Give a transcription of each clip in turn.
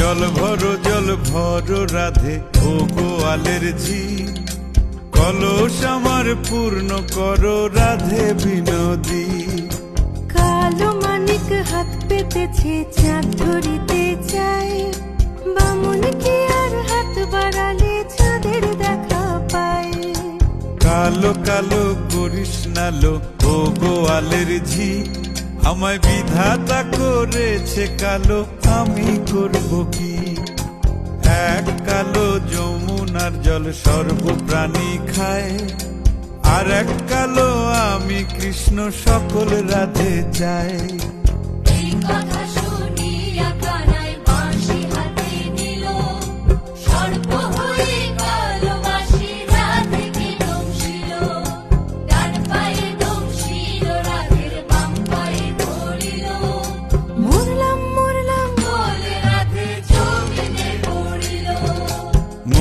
জল ভরো জল ভরো রাধে ও গোয়ালের ঝি কলস আমার পূর্ণ করো রাধে বিনোদী। কালো মানিক হাত পেতেছে চাঁদ ধরিতে চায়। বামুন কি আর হাত বাড়ালে চাঁদের দেখা পায়। কালো কালো করিস নালো ও গোয়ালের ঝি আমায় বিধাতা করেছে কালো, আমি করব কি? এক কালো যমুনার জল সর্বপ্রাণী খায়, আর এক কালো আমি কৃষ্ণ সকল রাধে চাই। কথা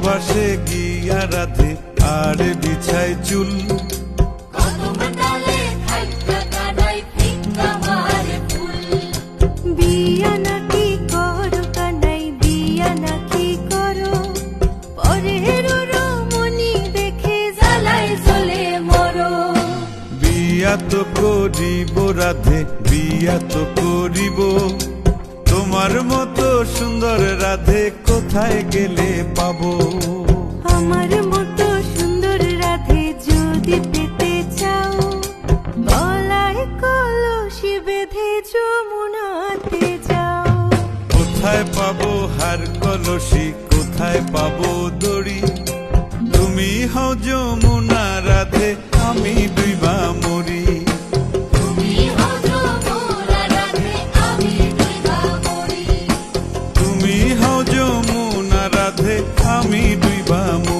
গৃহবাসে গিয়া রাধে আর বিছাই চুল। কদম ডালে থাইকা কানাই ফিক্কা মারে বিয়া নাকি করো কানাই বিয়া নাকি করো? পরের রমণী দেখে জ্বালাই জ্বলে মরো। বিয়া তো করিব রাধে বিয়া তো করিব। তোমার মতো সুন্দর রাধে কোথায় গেলে পাবো? আমার মতো সুন্দর রাধে যদি পেতে চাও বলায় কলসি বেঁধে যমুনাতে যাও। কোথায় পাবো হার কলসি কোথায় পাবো y vamos.